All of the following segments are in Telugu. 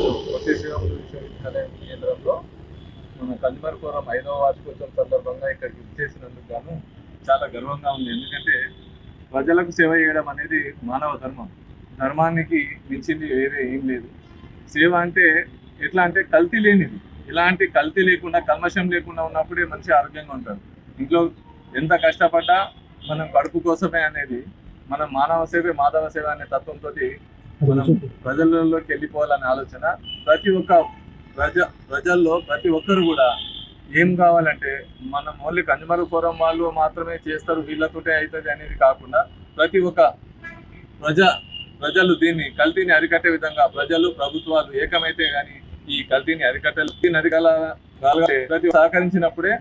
విశ్వవిద్యాలయం కేంద్రంలో మన కన్జ్యూమర్ ఫోరం ఐదవ వార్షికోత్సవం సందర్భంగా ఇక్కడ గిఫ్ట్ చేసినందుకు గాను చాలా గర్వంగా ఉంది. ఎందుకంటే ప్రజలకు సేవ చేయడం అనేది మానవ ధర్మం. ధర్మానికి మించింది వేరే ఏం లేదు. సేవ అంటే ఎట్లా అంటే కల్తీ లేనిది. ఇలాంటి కల్తీ లేకుండా కల్మషం లేకుండా ఉన్నప్పుడే మంచి ఆరోగ్యంగా ఉంటారు ఇంట్లో ఎంత కష్టపడ్డా మనం కడుపు కోసమే అనేది మనం మానవ సేవే మాధవ సేవ అనే తత్వంతో మనం ప్రజలలోకి వెళ్ళిపోవాలనే ఆలోచన. ప్రతి ఒక్క ప్రజ ప్రజల్లో ప్రతి ఒక్కరు కూడా ఏం కావాలంటే మనం ఓన్లీ కన్జ్యూమర్ ఫోరం వాళ్ళు మాత్రమే చేస్తారు వీళ్ళతోటే అవుతుంది అనేది కాకుండా ప్రతి ఒక్క ప్రజ ప్రజలు దీన్ని కల్తీని అరికట్టే విధంగా ప్రజలు ప్రభుత్వాలు ఏకమైతే గాని ఈ కల్తీని అరికట్టాలి అరికల ప్రతి సహకరించినప్పుడే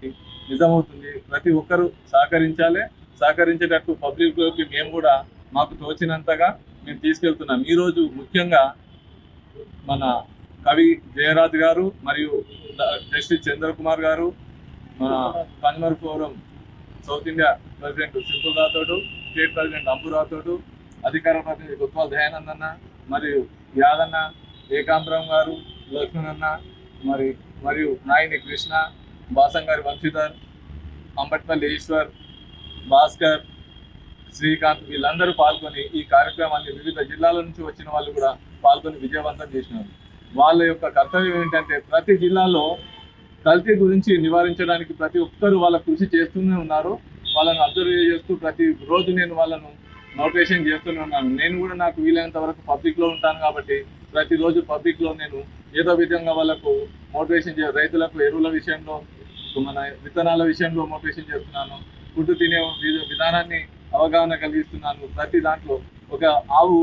నిజమవుతుంది. ప్రతి ఒక్కరు సహకరించాలి. సహకరించేటట్టు పబ్లిక్లోకి మేము కూడా మాకు తోచినంతగా మేము తీసుకెళ్తున్నాం ఈ రోజు ముఖ్యంగా మన కవి జయరాజ్ గారు మరియు జస్టిస్ చంద్రకుమార్ గారు మన Kanwar forum South India president simple Rathod state president Ambu Rathod అధికార ప్రతినిధి గుత్వాల్ దయానంద్ అన్న మరియు యాదన్న ఏకాంబరం గారు లక్ష్మణ్ అన్న మరి మరియు నాయని కృష్ణ బాసంగారి వంశీధర్ అంబట్పల్లి ఈశ్వర్ భాస్కర్ శ్రీకాంత్ వీళ్ళందరూ పాల్గొని ఈ కార్యక్రమాన్ని వివిధ జిల్లాల నుంచి వచ్చిన వాళ్ళు కూడా పాల్గొని విజయవంతం చేసినారు. వాళ్ళ యొక్క కర్తవ్యం ఏంటంటే ప్రతి జిల్లాలో కల్తీ గురించి నివారించడానికి ప్రతి ఒక్కరు వాళ్ళ కృషి చేస్తూనే ఉన్నారు. వాళ్ళను అబ్జర్వ్ చేస్తూ ప్రతి రోజు నేను వాళ్ళను మోటివేషన్ చేస్తూనే ఉన్నాను. నేను కూడా నాకు వీలైనంత వరకు పబ్లిక్లో ఉంటాను కాబట్టి ప్రతిరోజు పబ్లిక్లో నేను ఏదో విధంగా వాళ్ళకు మోటివేషన్ చే రైతులకు ఎరువుల విషయంలో మన విత్తనాల విషయంలో మోటివేషన్ చేస్తున్నాను. ఫుడ్ తినే విధానాన్ని అవగాహన కలిగిస్తున్నాను. ప్రతి దాంట్లో ఒక ఆవు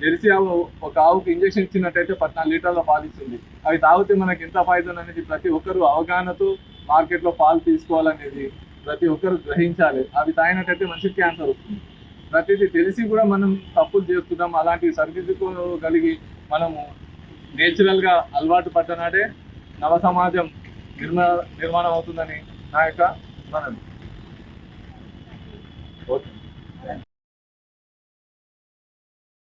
జెర్సీ ఆవు ఒక ఆవుకి ఇంజక్షన్ ఇచ్చినట్టయితే పద్నాలుగు లీటర్ల పాలు ఇస్తుంది. అవి తాగితే మనకి ఎంత ఫాయిదా అనేది ప్రతి ఒక్కరు అవగాహనతో మార్కెట్లో పాలు తీసుకోవాలనేది ప్రతి ఒక్కరు గ్రహించాలి. అవి తాగినట్టయితే మనిషికి క్యాన్సర్ వస్తుంది. ప్రతిదీ తెలిసి కూడా మనం తప్పులు చేస్తున్నాం. అలాంటివి సరిదిద్దుకోగలిగి మనము నేచురల్గా అలవాటు పడ్డనాడే నవ సమాజం నిర్మా నిర్మాణం అవుతుందని నా యొక్క మనం ఓకే.